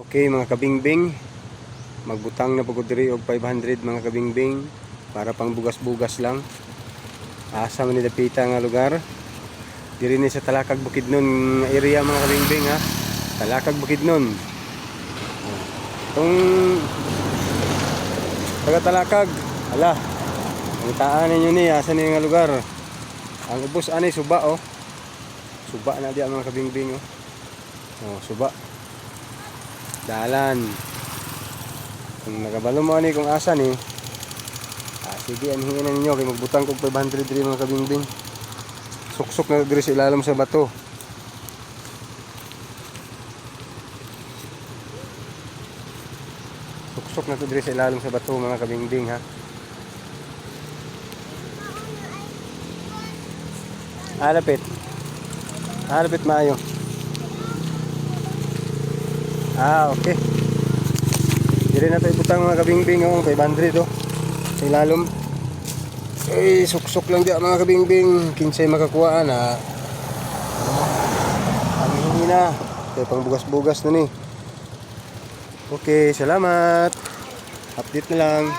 Okay mga kabingbing, magbutang na pagod diri og 500 mga kabingbing para pang bugas-bugas lang. Asa man ni dapita nga lugar. Diri ni sa Talakag Bukidnon area mga kabingbing ha. Talakag Bukidnon. Itong taga Talakag, ala. Ang taan ninyo ni asa ni nga lugar. Ang ubos ani suba oh. Suba na di mga kabingbing oh. Oh, suba dalan. Kung nagabalo mo ani kung asa ni. Ah, sige anhingin na ninyo kay magbutang kog 500 diri mga kabingbing. Suksok na diri sa ilalim sa bato. Suksok na to diri sa ilalim sa bato mga kabingbing ha. Alapit. Alapit maayo. Ah, okay. Dili na tayo butang mga kabingbing oh, 500 oh. Sa ilalom. Eh, suksok lang di mga kabingbing. Kinsay makakuha na. Ang hingi na. Kaya pang bugas-bugas na ni. Okay, salamat. Update na lang.